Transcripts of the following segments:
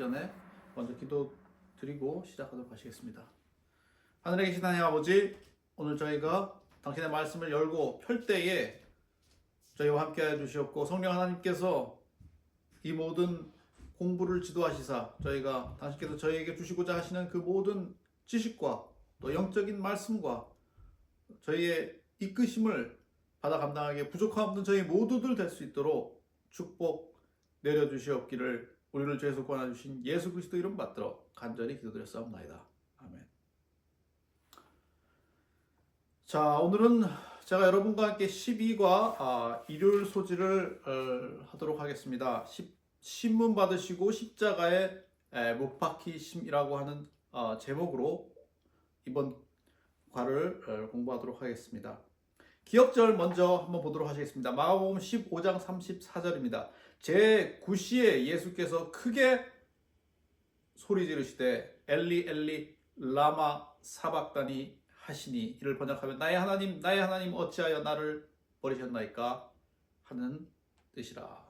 전에 먼저 기도 드리고 시작하도록 하시겠습니다. 하늘에 계신 하나님 아버지, 오늘 저희가 당신의 말씀을 열고 펼 때에 저희와 함께 해 주시옵고 성령 하나님께서 이 모든 공부를 지도하시사 저희가 당신께서 저희에게 주시고자 하시는 그 모든 지식과 또 영적인 말씀과 저희의 이끄심을 받아 감당하기에 부족함 없는 저희 모두들 될 수 있도록 축복 내려주시옵기를 우리를 죄에서 구원하주신 예수 그리스도 이름 받들어 간절히 기도드렸사옵나이다. 아멘. 자 오늘은 제가 여러분과 함께 12과 아, 일요일 소지를 어, 하도록 하겠습니다. 십- 신문 받으시고 십자가의 에, 못 박히심이라고 하는 어, 제목으로 이번 과를 어, 공부하도록 하겠습니다. 기억절 먼저 한번 보도록 하시겠습니다. 마가복음 15장 34절입니다. 제 9시에 예수께서 크게 소리 지르시되 엘리 엘리 라마 사박다니 하시니 이를 번역하면 나의 하나님 나의 하나님 어찌하여 나를 버리셨나이까 하는 뜻이라.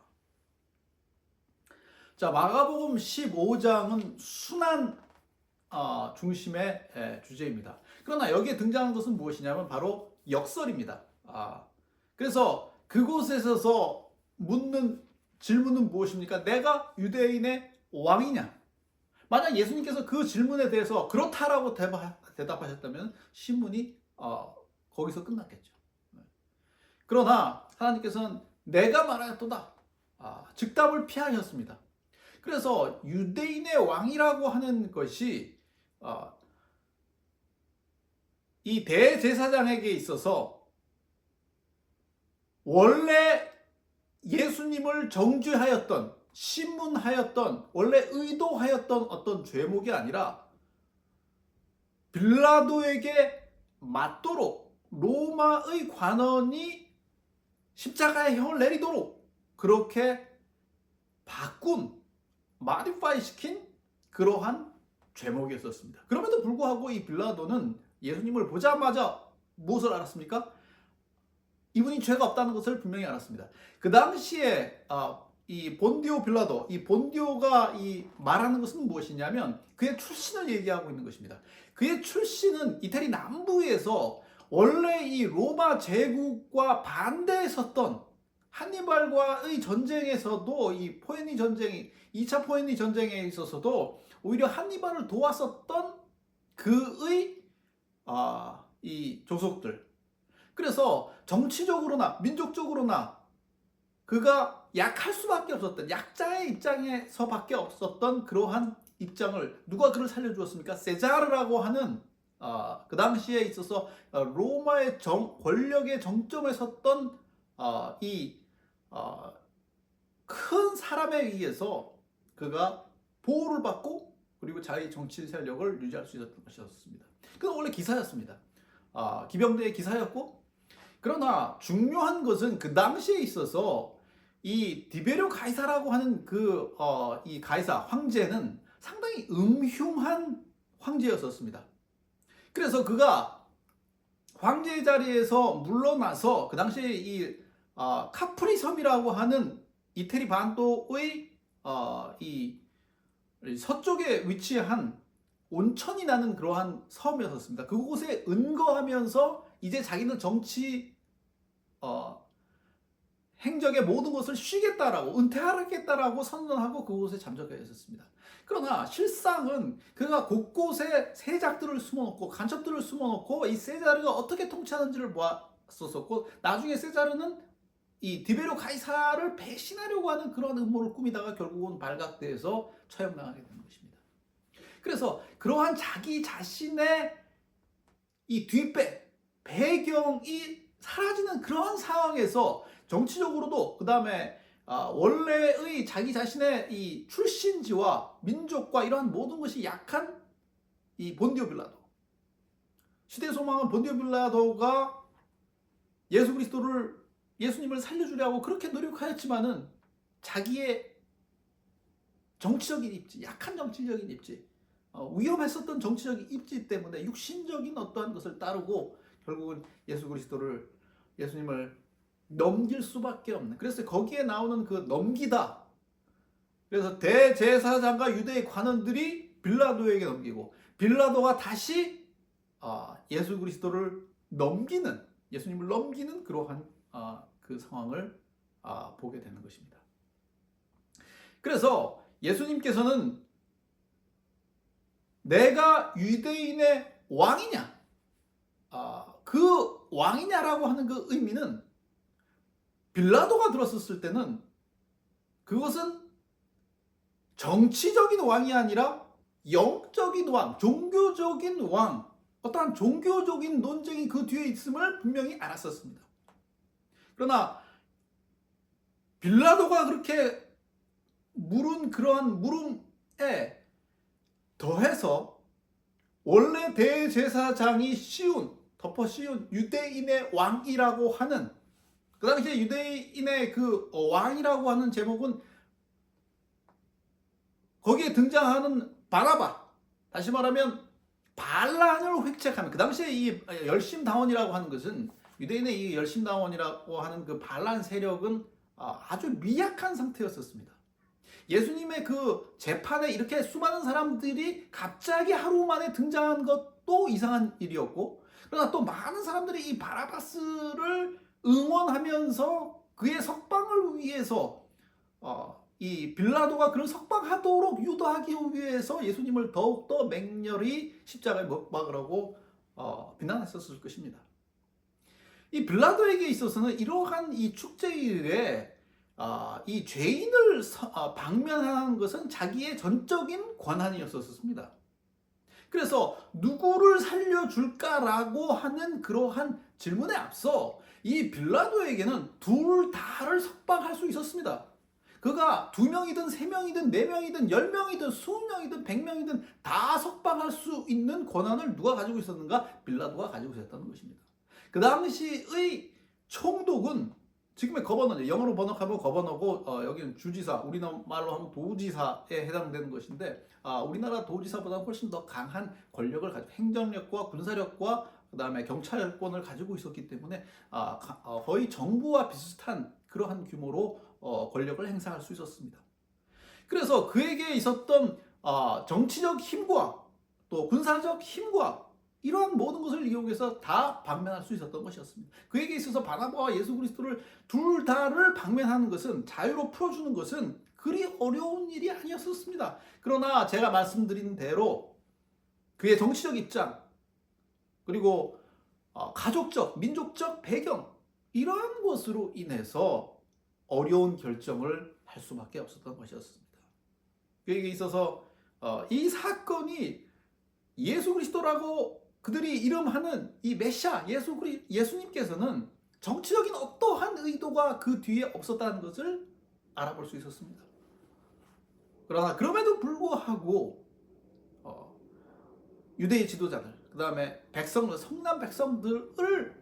자 마가복음 15장은 순환 어, 중심의 에, 주제입니다. 그러나 여기에 등장한 것은 무엇이냐면 바로 역설입니다. 아, 그래서 그곳에서 묻는 질문은 무엇입니까? 내가 유대인의 왕이냐? 만약 예수님께서 그 질문에 대해서 그렇다라고 대답하셨다면 신문이 어, 거기서 끝났겠죠. 네. 그러나 하나님께서는 내가 말하였도다. 아, 즉답을 피하셨습니다. 그래서 유대인의 왕이라고 하는 것이 어, 이 대제사장에게 있어서 원래 예수님을 정죄하였던 신문하였던 원래 의도하였던 어떤 죄목이 아니라 빌라도에게 맞도록 로마의 관원이 십자가의 형을 내리도록 그렇게 바꾼 마디파이 시킨 그러한 죄목이었었습니다. 그럼에도 불구하고 이 빌라도는 예수님을 보자마자 무엇을 알았습니까? 이분이 죄가 없다는 것을 분명히 알았습니다. 그 당시에 아, 이 본디오 빌라도, 이 본디오가 이 말하는 것은 무엇이냐면 그의 출신을 얘기하고 있는 것입니다. 그의 출신은 이태리 남부에서 원래 이 로마 제국과 반대에 섰던 한니발과의 전쟁에서도 이 포에니 전쟁이 2차 포에니 전쟁에 있어서도 오히려 한니발을 도왔었던 그의 아, 이 조속들. 그래서 정치적으로나 민족적으로나 그가 약할 수밖에 없었던 약자의 입장에서밖에 없었던 그러한 입장을 누가 그를 살려주었습니까? 세자르라고 하는 아, 그 당시에 있어서 어, 로마의 정, 권력의 정점에 섰던 아, 이 아, 큰 사람에 의해서 그가 보호를 받고 그리고 자기 정치 세력을 유지할 수 있었던 것이었습니다. 그건 원래 기사였습니다. 아, 기병대의 기사였고 그러나 중요한 것은 그 당시에 있어서 이 디베료 가이사라고 하는 그 어, 이 가이사 황제는 상당히 음흉한 황제였었습니다. 그래서 그가 황제 자리에서 물러나서 그 당시에 이 어, 카프리 섬이라고 하는 이태리 반도의 어, 이 서쪽에 위치한 온천이 나는 그러한 섬이었습니다. 그곳에 은거하면서 이제 자기는 정치 어, 행적의 모든 것을 쉬겠다라고 은퇴하겠다라고 선언하고 그곳에 잠적해 있었습니다. 그러나 실상은 그가 곳곳에 세작들을 숨어놓고 간첩들을 숨어놓고 이 세자르가 어떻게 통치하는지를 보았었고 나중에 세자르는 이 디베로 가이사를 배신하려고 하는 그런 음모를 꾸미다가 결국은 발각돼서 처형당하게 되는 것입니다. 그래서 그러한 자기 자신의 이 뒷배 배경이 사라지는 그러한 상황에서 정치적으로도 그 다음에 아, 원래의 자기 자신의 이 출신지와 민족과 이러한 모든 것이 약한 이 본디오 빌라도 시대 소망은 본디오 빌라도가 예수 그리스도를 예수님을 살려주려고 그렇게 노력하였지만은 자기의 정치적인 입지, 약한 정치적인 입지, 어, 위험했었던 정치적인 입지 때문에 육신적인 어떠한 것을 따르고 결국은 예수 그리스도를 예수님을 넘길 수밖에 없는. 그래서 거기에 나오는 그 넘기다 그래서 대제사장과 유대의 관원들이 빌라도에게 넘기고 빌라도가 다시 아, 예수 그리스도를 넘기는 예수님을 넘기는 그러한 아, 그 상황을 아, 보게 되는 것입니다. 그래서 예수님께서는 내가 유대인의 왕이냐, 아, 그 왕이냐라고 하는 그 의미는 빌라도가 들었었을 때는 그것은 정치적인 왕이 아니라 영적인 왕, 종교적인 왕, 어떠한 종교적인 논쟁이 그 뒤에 있음을 분명히 알았었습니다. 그러나 빌라도가 그렇게 물은 그러한 물음에 더해서 원래 대제사장이 씌운 덮어 씌운 유대인의 왕이라고 하는 그 당시에 유대인의 그 어, 왕이라고 하는 제목은 거기에 등장하는 바라바 다시 말하면 반란을 획책하는 그 당시에 이 열심당원이라고 하는 것은 유대인의 이 열심당원이라고 하는 그 반란 세력은 아, 아주 미약한 상태였었습니다. 예수님의 그 재판에 이렇게 수많은 사람들이 갑자기 하루 만에 등장한 것 도 이상한 일이었고 그러나 또 많은 사람들이 이 바라바스를 응원하면서 그의 석방을 위해서 어, 이 빌라도가 그를 석방하도록 유도하기 위해서 예수님을 더욱더 맹렬히 십자가에 못 박으라고 어, 비난했었을 것입니다. 이 빌라도에게 있어서는 이러한 이 축제일에 아, 이 죄인을 서- 아, 방면하는 것은 자기의 전적인 권한이었었습니다. 그래서 누구를 살려줄까라고 하는 그러한 질문에 앞서 이 빌라도에게는 둘 다를 석방할 수 있었습니다. 그가 두 명이든 세 명이든 네 명이든 열 명이든 스무 명이든 백 명이든 다 석방할 수 있는 권한을 누가 가지고 있었는가? 빌라도가 가지고 있었다는 것입니다. 그 당시의 총독은 지금의 거버너, 영어로 번역하면 거버너고 어, 여기는 주지사, 우리나라로 하면 도지사에 해당되는 것인데 아, 우리나라 도지사보다 훨씬 더 강한 권력을 가지고 행정력과 군사력과 그다음에 경찰권을 가지고 있었기 때문에 아, 가- 어, 거의 정부와 비슷한 그러한 규모로 어, 권력을 행사할 수 있었습니다. 그래서 그에게 있었던 아, 정치적 힘과 또 군사적 힘과 이러한 모든 것을 이용해서 다 방면할 수 있었던 것이었습니다. 그에게 있어서 바나바와 예수 그리스도를 둘 다를 방면하는 것은 자유로 풀어주는 것은 그리 어려운 일이 아니었었습니다. 그러나 제가 말씀드린 대로 그의 정치적 입장 그리고 어, 가족적, 민족적 배경 이러한 것으로 인해서 어려운 결정을 할 수밖에 없었던 것이었습니다. 그에게 있어서 어, 이 사건이 예수 그리스도라고 그들이 이름하는 이 메시아 예수 그리 예수님께서는 정치적인 어떠한 의도가 그 뒤에 없었다는 것을 알아볼 수 있었습니다. 그러나 그럼에도 불구하고 어, 유대의 지도자들 그 다음에 백성들 성남 백성들을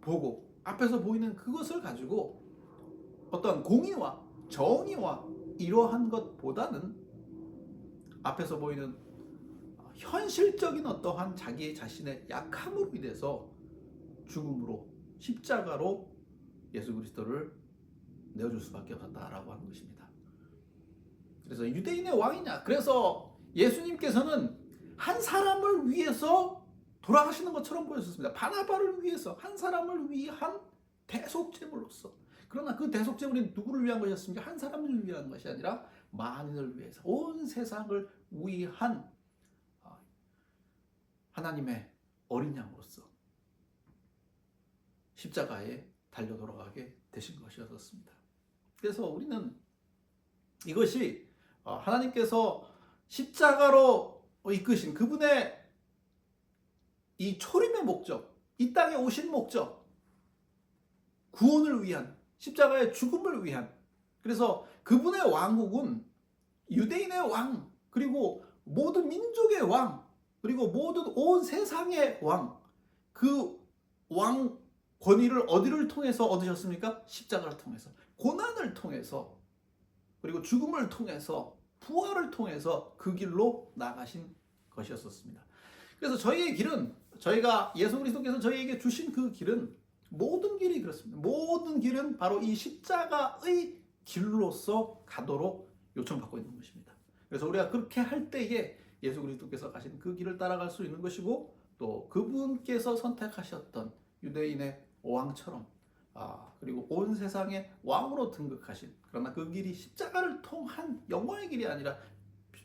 보고 앞에서 보이는 그것을 가지고 어떤 공의와 정의와 이러한 것보다는 앞에서 보이는 현실적인 어떠한 자기 자신의 약함으로 인해서 죽음으로 십자가로 예수 그리스도를 내어줄 수밖에 없었다라고 하는 것입니다. 그래서 유대인의 왕이냐? 그래서 예수님께서는 한 사람을 위해서 돌아가시는 것처럼 보였습니다. 바나바를 위해서 한 사람을 위한 대속제물로서. 그러나 그 대속제물이 누구를 위한 것이었습니까? 한 사람을 위한 것이 아니라 만인을 위해서 온 세상을 위한 아, 하나님의 어린 양으로서 십자가에 달려 돌아가게 되신 것이었습니다. 그래서 우리는 이것이 어, 하나님께서 십자가로 이끄신 그분의 이 초림의 목적, 이 땅에 오신 목적, 구원을 위한 십자가의 죽음을 위한 그래서 그분의 왕국은 유대인의 왕 그리고 모든 민족의 왕 그리고 모든 온 세상의 왕 그 왕 권위를 어디를 통해서 얻으셨습니까? 십자가를 통해서 고난을 통해서 그리고 죽음을 통해서 부활을 통해서 그 길로 나가신 것이었습니다. 그래서 저희의 길은 저희가 예수 그리스도께서 저희에게 주신 그 길은 모든 길이 그렇습니다. 모든 길은 바로 이 십자가의 길로서 가도록 요청받고 있는 것입니다. 그래서 우리가 그렇게 할 때에 예수 그리스도께서 가신 그 길을 따라갈 수 있는 것이고 또 그분께서 선택하셨던 유대인의 왕처럼 아 그리고 온 세상의 왕으로 등극하신 그러나 그 길이 십자가를 통한 영광의 길이 아니라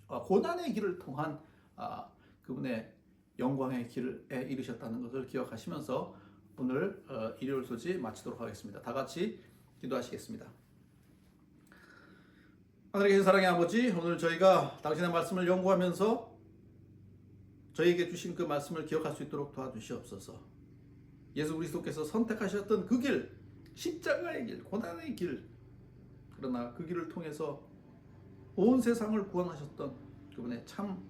아, 고난의 길을 통한 아, 그분의 영광의 길에 이르셨다는 것을 기억하시면서 오늘 어, 일요일 소지 마치도록 하겠습니다. 다 같이 기도하시겠습니다. 하늘에 계신 사랑의 아버지, 오늘 저희가 당신의 말씀을 연구하면서 저희에게 주신 그 말씀을 기억할 수 있도록 도와주시옵소서. 예수 그리스도께서 선택하셨던 그 길, 십자가의 길, 고난의 길, 그러나 그 길을 통해서 온 세상을 구원하셨던 그분의 참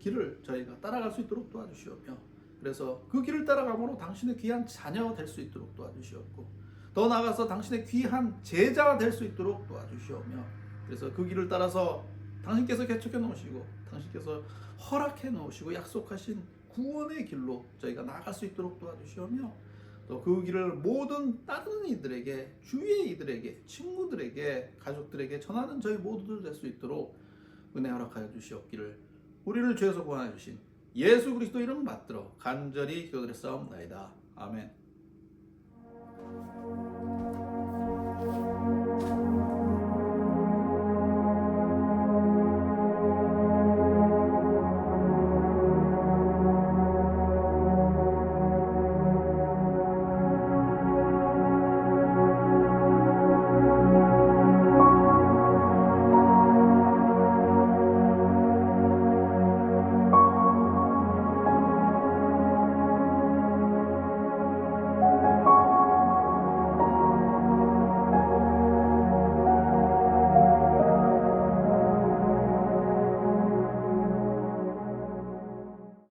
길을 저희가 따라갈 수 있도록 도와주시오며, 그래서 그 길을 따라감으로 당신의 귀한 자녀가 될수 있도록 도와주시옵고, 더 나아가서 당신의 귀한 제자가 될수 있도록 도와주시오며, 그래서 그 길을 따라서 당신께서 개척해 놓으시고 당신께서 허락해 놓으시고 약속하신 구원의 길로 저희가 나아갈 수 있도록 도와주시오며 또 그 길을 모든 다른 이들에게 주위의 이들에게 친구들에게 가족들에게 전하는 저희 모두들 될 수 있도록 은혜 허락하여 주시옵기를 우리를 죄에서 구원해 주신 예수 그리스도 이름 받들어 간절히 기도드렸사옵나이다 아멘.